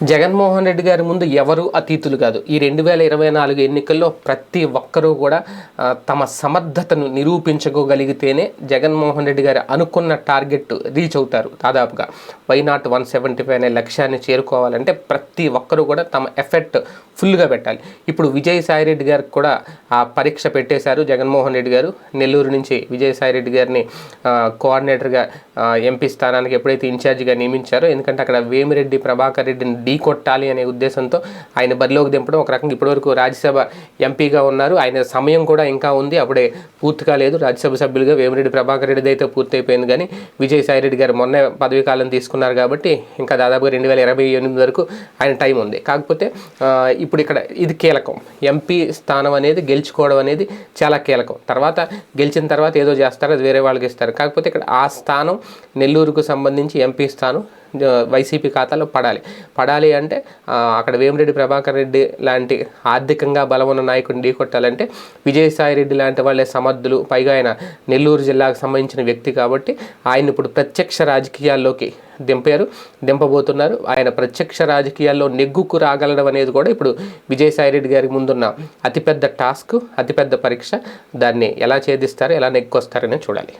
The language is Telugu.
జగన్మోహన్ రెడ్డి గారి ముందు ఎవరు అతీతులు కాదు. ఈ రెండు వేల ఇరవై నాలుగు ఎన్నికల్లో ప్రతి ఒక్కరూ కూడా తమ సమర్థతను నిరూపించుకోగలిగితేనే జగన్మోహన్ రెడ్డి గారు అనుకున్న టార్గెట్ రీచ్ అవుతారు దాదాపుగా. Why not one seventy five అనే లక్ష్యాన్ని చేరుకోవాలంటే ప్రతి ఒక్కరూ కూడా తమ ఎఫెక్ట్ ఫుల్గా పెట్టాలి. ఇప్పుడు విజయసాయి రెడ్డి గారికి కూడా ఆ పరీక్ష పెట్టేశారు జగన్మోహన్ రెడ్డి గారు. నెల్లూరు నుంచి విజయసాయి రెడ్డి గారిని కోఆర్డినేటర్గా ఎంపీ స్థానానికి ఎప్పుడైతే ఇన్ఛార్జిగా నియమించారో ఎందుకంటే అక్కడ వేమిరెడ్డి ప్రభాకర్ రెడ్డిని ఢీ కొట్టాలి అనే ఉద్దేశంతో ఆయన బరిలోకి దింపడం ఒక రకంగా ఇప్పటివరకు రాజ్యసభ ఎంపీగా ఉన్నారు. ఆయన సమయం కూడా ఇంకా ఉంది. అప్పుడే పూర్తి కాలేదు రాజ్యసభ సభ్యులుగా వేమిరెడ్డి ప్రభాకర్ రెడ్డి అయితే పూర్తయిపోయింది. కానీ విజయసాయి రెడ్డి గారు మొన్న పదవీ కాలం తీసుకున్నారు కాబట్టి ఇంకా దాదాపుగా రెండు వేల ఇరవై ఎనిమిది వరకు ఆయన టైం ఉంది. కాకపోతే ఇప్పుడు ఇక్కడ ఇది కీలకం. ఎంపీ స్థానం అనేది గెలుచుకోవడం అనేది చాలా కీలకం. తర్వాత గెలిచిన తర్వాత ఏదో చేస్తారు. అది వేరే వాళ్ళకి ఇస్తారు. కాకపోతే ఇక్కడ ఆ స్థానం నెల్లూరుకు సంబంధించి ఎంపీ స్థానం వైసీపీ ఖాతాలో పడాలి. పడాలి అంటే అక్కడ వేమిరెడ్డి ప్రభాకర్ రెడ్డి లాంటి ఆర్థికంగా బలమున్న నాయకుడిని ఢీకొట్టాలంటే విజయసాయి రెడ్డి లాంటి వాళ్ళే సమర్థులు. పైగా ఆయన నెల్లూరు జిల్లాకు సంబంధించిన వ్యక్తి కాబట్టి ఆయన ఇప్పుడు ప్రత్యక్ష రాజకీయాల్లోకి దింపారు దింపబోతున్నారు. ఆయన ప్రత్యక్ష రాజకీయాల్లో నెగ్గుకు రాగలడం అనేది కూడా ఇప్పుడు విజయసాయి రెడ్డి గారికి ముందున్న అతిపెద్ద టాస్క్ అతిపెద్ద పరీక్ష. దాన్ని ఎలా ఛేదిస్తారు ఎలా నెగ్గుకొస్తారని చూడాలి.